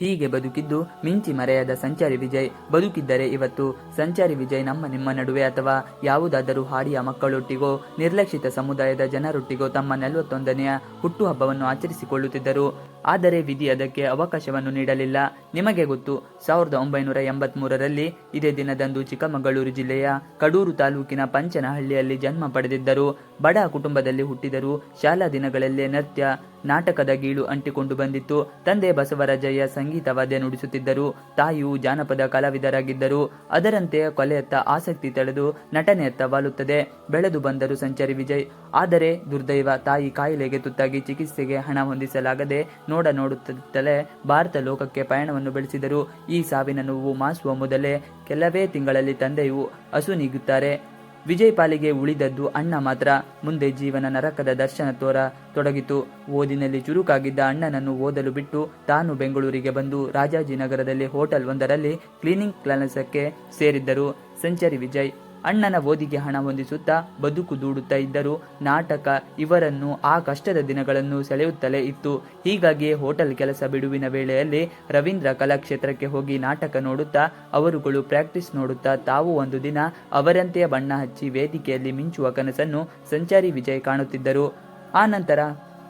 ಹೀಗೆ ಬದುಕಿದ್ದು ಮಿಂಚಿ ಮರೆಯದ ಸಂಚಾರಿ ವಿಜಯ್. ಬದುಕಿದ್ದರೆ ಇವತ್ತು ಸಂಚಾರಿ ವಿಜಯ್ ನಮ್ಮ ನಿಮ್ಮ ನಡುವೆ ಅಥವಾ ಯಾವುದಾದರೂ ಹಾಡಿಯ ಮಕ್ಕಳೊಟ್ಟಿಗೋ, ನಿರ್ಲಕ್ಷಿತ ಸಮುದಾಯದ ಜನರೊಟ್ಟಿಗೋ ತಮ್ಮ ನಲವತ್ತೊಂದನೆಯ ಹುಟ್ಟುಹಬ್ಬವನ್ನು ಆಚರಿಸಿಕೊಳ್ಳುತ್ತಿದ್ದರು. ಆದರೆ ವಿಧಿ ಅದಕ್ಕೆ ಅವಕಾಶವನ್ನು ನೀಡಲಿಲ್ಲ. ನಿಮಗೆ ಗೊತ್ತು, ಸಾವಿರದ ಒಂಬೈನೂರ ಎಂಬತ್ಮೂರರಲ್ಲಿ ಇದೇ ದಿನದಂದು ಚಿಕ್ಕಮಗಳೂರು ಜಿಲ್ಲೆಯ ಕಡೂರು ತಾಲೂಕಿನ ಪಂಚನಹಳ್ಳಿಯಲ್ಲಿ ಜನ್ಮ ಪಡೆದಿದ್ದರು. ಬಡ ಕುಟುಂಬದಲ್ಲಿ ಹುಟ್ಟಿದರು ಶಾಲಾ ದಿನಗಳಲ್ಲೇ ನೃತ್ಯ ನಾಟಕದ ಗೀಳು ಅಂಟಿಕೊಂಡು ಬಂದಿತ್ತು. ತಂದೆ ಬಸವರಾಜಯ್ಯ ಸಂಗೀತ ವಾದ್ಯ ನುಡಿಸುತ್ತಿದ್ದರು. ತಾಯಿಯು ಜಾನಪದ ಕಲಾವಿದರಾಗಿದ್ದರು. ಅದರಂತೆ ಕೊಲೆಯತ್ತ ಆಸಕ್ತಿ ತಳೆದು ನಟನೆಯತ್ತ ವಾಲುತ್ತದೆ. ಬೆಳೆದು ಬಂದರು ಸಂಚಾರಿ ವಿಜಯ್. ಆದರೆ ದುರ್ದೈವ ತಾಯಿ ಕಾಯಿಲೆಗೆ ತುತ್ತಾಗಿ ಚಿಕಿತ್ಸೆಗೆ ಹಣ ಹೊಂದಿಸಲಾಗದೆ ನೋಡ ನೋಡುತ್ತಲೇ ಭಾರತ ಲೋಕಕ್ಕೆ ಪಯಣವನ್ನು ಬೆಳೆಸಿದರು. ಈ ಸಾವಿನ ನೋವು ಮಾಸುವ ಮೊದಲೇ ಕೆಲವೇ ತಿಂಗಳಲ್ಲಿ ತಂದೆಯು ಹಸು ನೀಗುತ್ತಾರೆ. ವಿಜಯ್ ಪಾಲಿಗೆ ಉಳಿದದ್ದು ಅಣ್ಣ ಮಾತ್ರ. ಮುಂದೆ ಜೀವನ ನರಕದ ದರ್ಶನ ತೋರ ತೊಡಗಿತು. ಓದಿನಲ್ಲಿ ಚುರುಕಾಗಿದ್ದ ಅಣ್ಣನನ್ನು ಓದಲು ಬಿಟ್ಟು ತಾನು ಬೆಂಗಳೂರಿಗೆ ಬಂದು ರಾಜಾಜಿನಗರದಲ್ಲಿ ಹೋಟೆಲ್ ಒಂದರಲ್ಲಿ ಕ್ಲೀನಿಂಗ್ ಕೆಲಸಕ್ಕೆ ಸೇರಿದ್ದರು. ಸೆಂಚರಿ ವಿಜಯ್ ಅಣ್ಣನ ಓದಿಗೆ ಹಣ ಹೊಂದಿಸುತ್ತಾ ಬದುಕು ದೂಡುತ್ತಾ ಇದ್ದರು. ನಾಟಕ ಇವರನ್ನು ಆ ಕಷ್ಟದ ದಿನಗಳನ್ನು ಸೆಳೆಯುತ್ತಲೇ ಇತ್ತು. ಹೀಗಾಗಿ ಹೋಟೆಲ್ ಕೆಲಸ ಬಿಡುವಿನ ವೇಳೆಯಲ್ಲಿ ರವೀಂದ್ರ ಕಲಾಕ್ಷೇತ್ರಕ್ಕೆ ಹೋಗಿ ನಾಟಕ ನೋಡುತ್ತಾ, ಅವರುಗಳು ಪ್ರಾಕ್ಟೀಸ್ ನೋಡುತ್ತಾ, ತಾವು ಒಂದು ದಿನ ಅವರಂತೆಯೇ ಬಣ್ಣ ಹಚ್ಚಿ ವೇದಿಕೆಯಲ್ಲಿ ಮಿಂಚುವ ಕನಸನ್ನು ಸಂಚಾರಿ ವಿಜಯ್ ಕಾಣುತ್ತಿದ್ದರು. ಆ ನಂತರ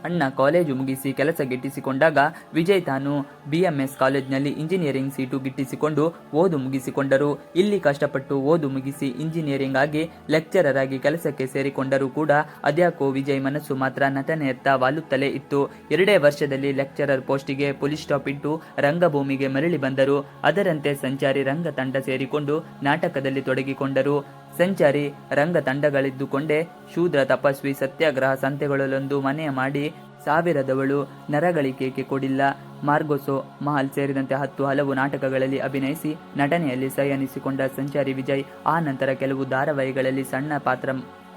ಅಣ್ಣ ಕಾಲೇಜು ಮುಗಿಸಿ ಕೆಲಸ ಗಿಟ್ಟಿಸಿಕೊಂಡಾಗ ವಿಜಯ್ ತಾನು ಬಿಎಂಎಸ್ ಕಾಲೇಜ್ನಲ್ಲಿ ಇಂಜಿನಿಯರಿಂಗ್ ಸೀಟು ಗಿಟ್ಟಿಸಿಕೊಂಡು ಓದು ಮುಗಿಸಿಕೊಂಡರು. ಇಲ್ಲಿ ಕಷ್ಟಪಟ್ಟು ಓದು ಮುಗಿಸಿ ಇಂಜಿನಿಯರಿಂಗ್ ಆಗಿ ಲೆಕ್ಚರರ್ ಆಗಿ ಕೆಲಸಕ್ಕೆ ಸೇರಿಕೊಂಡರೂ ಕೂಡ ಅದ್ಯಾಕೋ ವಿಜಯ್ ಮನಸ್ಸು ಮಾತ್ರ ನಟನೆಯತ್ತ ವಾಲುತ್ತಲೇ ಇತ್ತು. ಎರಡೇ ವರ್ಷದಲ್ಲಿ ಲೆಕ್ಚರರ್ ಪೋಸ್ಟಿಗೆ ಪೊಲೀಸ್ ಸ್ಟಾಪ್ ಇಟ್ಟು ರಂಗಭೂಮಿಗೆ ಮರಳಿ ಬಂದರು. ಅದರಂತೆ ಸಂಚಾರಿ ರಂಗ ತಂಡ ಸೇರಿಕೊಂಡು ನಾಟಕದಲ್ಲಿ ತೊಡಗಿಕೊಂಡರು. ಸಂಚಾರಿ ರಂಗ ತಂಡಗಳಿದ್ದುಕೊಂಡೇ ಶೂದ್ರ ತಪಸ್ವಿ ಸತ್ಯಾಗ್ರಹ ಸಂತೆಗಳಲ್ಲೊಂದು ಮನೆಯ ಮಾಡಿ ಸಾವಿರದವಳು ನರಗಳಿಕೆಗೆ ಕೊಡಿಲ್ಲ. ಮಾರ್ಗೊಸೋ ಮಹಲ್ ಸೇರಿದಂತೆ ಹತ್ತು ಹಲವು ನಾಟಕಗಳಲ್ಲಿ ಅಭಿನಯಿಸಿ ನಟನೆಯಲ್ಲಿ ಸೈ ಅನ್ನಿಸಿಕೊಂಡ ಸಂಚಾರಿ ವಿಜಯ್, ಆ ನಂತರ ಕೆಲವು ಧಾರಾವಾಹಿಗಳಲ್ಲಿ ಸಣ್ಣ ಪಾತ್ರ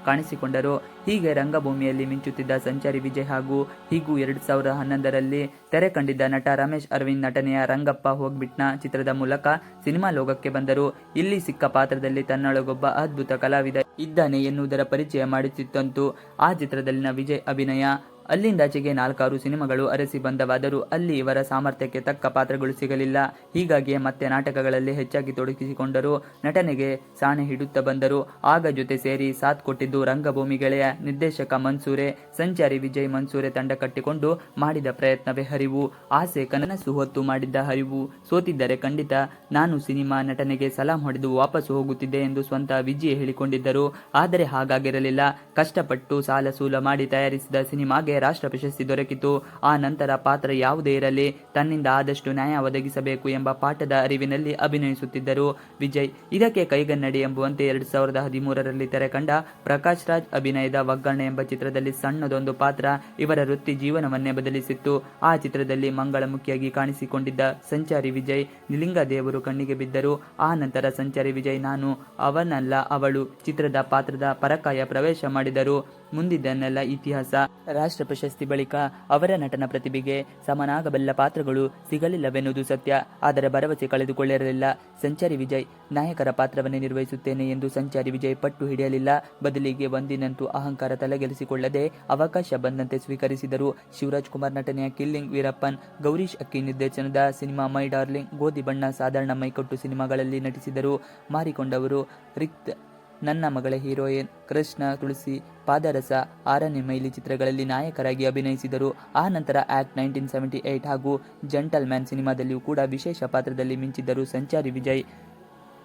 ಕಾಣಿಸಿಕೊಂಡರು. ಹೀಗೆ ರಂಗಭೂಮಿಯಲ್ಲಿ ಮಿಂಚುತ್ತಿದ್ದ ಸಂಚಾರಿ ವಿಜಯ್ ಹಾಗೂ ಹೀಗೂ ಎರಡು ಸಾವಿರದ ಹನ್ನೊಂದರಲ್ಲಿ ತೆರೆ ಕಂಡಿದ್ದ ನಟ ರಮೇಶ್ ಅರವಿಂದ್ ನಟನೆಯ ರಂಗಪ್ಪ ಹೋಗ್ಬಿಟ್ನ ಚಿತ್ರದ ಮೂಲಕ ಸಿನಿಮಾ ಲೋಕಕ್ಕೆ ಬಂದರು. ಇಲ್ಲಿ ಸಿಕ್ಕ ಪಾತ್ರದಲ್ಲಿ ತನ್ನೊಳಗೊಬ್ಬ ಅದ್ಭುತ ಕಲಾವಿದ ಇದ್ದಾನೆ ಎನ್ನುವುದರ ಪರಿಚಯ ಮಾಡುತ್ತಿತ್ತಂತೂ ಆ ಚಿತ್ರದಲ್ಲಿನ ವಿಜಯ್ ಅಭಿನಯ ಅಲ್ಲಿಂದಾಚೆಗೆ ನಾಲ್ಕಾರು ಸಿನಿಮಾಗಳು ಅರಸಿ ಬಂದವಾದರೂ ಅಲ್ಲಿ ಇವರ ಸಾಮರ್ಥ್ಯಕ್ಕೆ ತಕ್ಕ ಪಾತ್ರಗಳು ಸಿಗಲಿಲ್ಲ. ಹೀಗಾಗಿ ಮತ್ತೆ ನಾಟಕಗಳಲ್ಲಿ ಹೆಚ್ಚಾಗಿ ತೊಡಗಿಸಿಕೊಂಡರು ನಟನೆಗೆ ಸಾಣೆ ಹಿಡುತ್ತಾ ಬಂದರು. ಆಗ ಜೊತೆ ಸೇರಿ ಸಾಥ್ ಕೊಟ್ಟಿದ್ದು ರಂಗಭೂಮಿ ಗೆಳೆಯ ನಿರ್ದೇಶಕ ಮನ್ಸೂರೆ. ಸಂಚಾರಿ ವಿಜಯ್ ಮನ್ಸೂರೆ ತಂಡ ಕಟ್ಟಿಕೊಂಡು ಮಾಡಿದ ಪ್ರಯತ್ನವೇ ಹರಿವು. ಆಸೆ, ಕನಸು ಹೊತ್ತು ಮಾಡಿದ್ದ ಹರಿವು. ಸೋತಿದ್ದರೆ ಖಂಡಿತ ನಾನು ಸಿನಿಮಾ ನಟನೆಗೆ ಸಲಾಂ ಹೊಡೆದು ವಾಪಸ್ಸು ಹೋಗುತ್ತಿದ್ದೆ ಎಂದು ಸ್ವಂತ ವಿಜಯ್ ಹೇಳಿಕೊಂಡಿದ್ದರು. ಆದರೆ ಹಾಗಾಗಿರಲಿಲ್ಲ. ಕಷ್ಟಪಟ್ಟು ಸಾಲ ಸೂಲ ಮಾಡಿ ತಯಾರಿಸಿದ ಸಿನಿಮಾಗೆ ರಾಷ್ಟ್ರ ಪ್ರಶಸ್ತಿ ದೊರಕಿತು. ಆ ನಂತರ ಪಾತ್ರ ಯಾವುದೇ ಇರಲಿ, ತನ್ನಿಂದ ಆದಷ್ಟು ನ್ಯಾಯ ಒದಗಿಸಬೇಕು ಎಂಬ ಪಾಠದ ಅರಿವಿನಲ್ಲಿ ಅಭಿನಯಿಸುತ್ತಿದ್ದರು. ವಿಜಯ್, ಇದಕ್ಕೆ ಕೈಗನ್ನಡಿ ಎಂಬುವಂತೆ ಎರಡು ಸಾವಿರದ ಹದಿಮೂರರಲ್ಲಿ ತೆರೆ ಕಂಡ ಪ್ರಕಾಶ್ ರಾಜ್ ಅಭಿನಯದ ಒಗ್ಗರಣೆ ಎಂಬ ಚಿತ್ರದಲ್ಲಿ ಸಣ್ಣದೊಂದು ಪಾತ್ರ ಇವರ ವೃತ್ತಿ ಜೀವನವನ್ನೇ ಬದಲಿಸಿತ್ತು. ಆ ಚಿತ್ರದಲ್ಲಿ ಮಂಗಳಮುಖಿಯಾಗಿ ಕಾಣಿಸಿಕೊಂಡಿದ್ದ ಸಂಚಾರಿ ವಿಜಯ್ ನಿಲಿಂಗ ದೇವರು ಕಣ್ಣಿಗೆ ಬಿದ್ದರು. ಆ ನಂತರ ಸಂಚಾರಿ ವಿಜಯ್, ನಾನು ಅವನಲ್ಲ, ಅವಳು ಚಿತ್ರದ ಪಾತ್ರದ ಪರಕಾಯ ಪ್ರವೇಶ ಮಾಡಿದರು. ಮುಂದಿದ್ದನ್ನೆಲ್ಲ ಇತಿಹಾಸ, ರಾಷ್ಟ್ರ ಪ್ರಶಸ್ತಿ ಬಳಿಕ ಅವರ ನಟನ ಪ್ರತಿಭೆಗೆ ಸಮನಾಗಬಲ್ಲ ಪಾತ್ರಗಳು ಸಿಗಲಿಲ್ಲವೆನ್ನುವುದು ಸತ್ಯ. ಆದರೆ ಭರವಸೆ ಕಳೆದುಕೊಳ್ಳಿರಲಿಲ್ಲ ಸಂಚಾರಿ ವಿಜಯ್ ನಾಯಕರ ಪಾತ್ರವನ್ನೇ ನಿರ್ವಹಿಸುತ್ತೇನೆ ಎಂದು ಸಂಚಾರಿ ವಿಜಯ್ ಪಟ್ಟು ಹಿಡಿಯಲಿಲ್ಲ. ಬದಲಿಗೆ ಒಂದಿನಂತೂ ಅಹಂಕಾರ ತಲೆಗೆಲಿಸಿಕೊಳ್ಳದೆ ಅವಕಾಶ ಬಂದಂತೆ ಸ್ವೀಕರಿಸಿದರು. ಶಿವರಾಜ್ ಕುಮಾರ್ ನಟನೆಯ ಕಿಲ್ಲಿಂಗ್ ವೀರಪ್ಪನ್, ಗೌರೀಶ್ ಅಕ್ಕಿ ನಿರ್ದೇಶನದ ಸಿನಿಮಾ ಮೈ ಡಾರ್ಲಿಂಗ್, ಗೋಧಿ ಬಣ್ಣ ಸಾಧಾರಣ ಮೈಕಟ್ಟು ಸಿನಿಮಾಗಳಲ್ಲಿ ನಟಿಸಿದರು. ಮಾರಿಕೊಂಡವರು ರಿಕ್ತ್ ನನ್ನ ಮಗಳ ಹೀರೋಯಿನ್ ಕೃಷ್ಣ, ತುಳಸಿ, ಪಾದರಸ, ಆರನೇ ಮೈಲಿ ಚಿತ್ರಗಳಲ್ಲಿ ನಾಯಕರಾಗಿ ಅಭಿನಯಿಸಿದರು. ಆ ನಂತರ ಆಕ್ಟ್ ನೈನ್ಟೀನ್ ಸೆವೆಂಟಿ ಏಟ್ ಹಾಗೂ ಜಂಟಲ್ ಮ್ಯಾನ್ ಸಿನಿಮಾದಲ್ಲಿಯೂ ಕೂಡ ವಿಶೇಷ ಪಾತ್ರದಲ್ಲಿ ಮಿಂಚಿದ್ದರು. ಸಂಚಾರಿ ವಿಜಯ್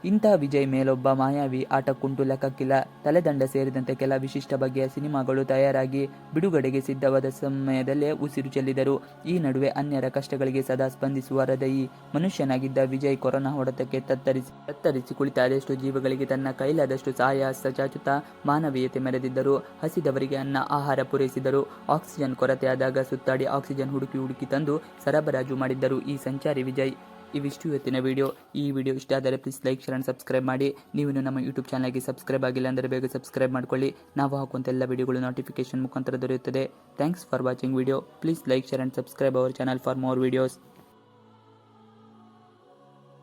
ಇಂಥ ವಿಜಯ್ ಮೇಲೊಬ್ಬ ಮಾಯಾವಿ ಆಟಕ್ಕುಂಟು ಲೆಕ್ಕಕ್ಕಿಲ್ಲ. ತಲೆದಂಡ ಸೇರಿದಂತೆ ಕೆಲ ವಿಶಿಷ್ಟ ಬಗೆಯ ಸಿನಿಮಾಗಳು ತಯಾರಾಗಿ ಬಿಡುಗಡೆಗೆ ಸಿದ್ಧವಾದ ಸಮಯದಲ್ಲೇ ಉಸಿರು ಚೆಲ್ಲಿದರು. ಈ ನಡುವೆ ಅನ್ಯರ ಕಷ್ಟಗಳಿಗೆ ಸದಾ ಸ್ಪಂದಿಸುವ ಹೃದಯಿ ಮನುಷ್ಯನಾಗಿದ್ದ ವಿಜಯ್ ಕೊರೋನಾ ಹೊಡೆತಕ್ಕೆ ತತ್ತರಿಸಿ ತತ್ತರಿಸಿ ಕುಳಿತ ಜೀವಗಳಿಗೆ ತನ್ನ ಕೈಲಾದಷ್ಟು ಸಹಾಯ, ಸಚಾಚುತ ಮಾನವೀಯತೆ ಮೆರೆದಿದ್ದರು. ಹಸಿದವರಿಗೆ ಅನ್ನ, ಆಹಾರ ಪೂರೈಸಿದರು. ಆಕ್ಸಿಜನ್ ಕೊರತೆಯಾದಾಗ ಸುತ್ತಾಡಿ ಆಕ್ಸಿಜನ್ ಹುಡುಕಿ ಹುಡುಕಿ ತಂದು ಸರಬರಾಜು ಮಾಡಿದ್ದರು ಈ ಸಂಚಾರಿ ವಿಜಯ್. ಇವಿಷ್ಟು ಇವತ್ತಿನ ವಿಡಿಯೋ ಈ ವಿಡಿಯೋ ಇಷ್ಟ ಆದರೆ please like share and subscribe ಮಾಡಿ. ನೀವು ನಮ್ಮ ಯೂಟ್ಯೂಬ್ ಚಾನಲ್ಗೆ ಸಬ್ಸ್ಕ್ರೈಬ್ ಆಗಿಲ್ಲ ಅಂದರೆ ಬೇಗ ಸಬ್ಸ್ಕ್ರೈಬ್ ಮಾಡ್ಕೊಳ್ಳಿ. ನಾವು ಹಾಕುವಂಥ ಎಲ್ಲ ವಿಡಿಯೋಗಳು ನೋಟಿಫಿಕೇಶನ್ ಮುಖಾಂತರ ದೊರೆಯುತ್ತದೆ. Thanks for watching video please like share and subscribe our channel for more videos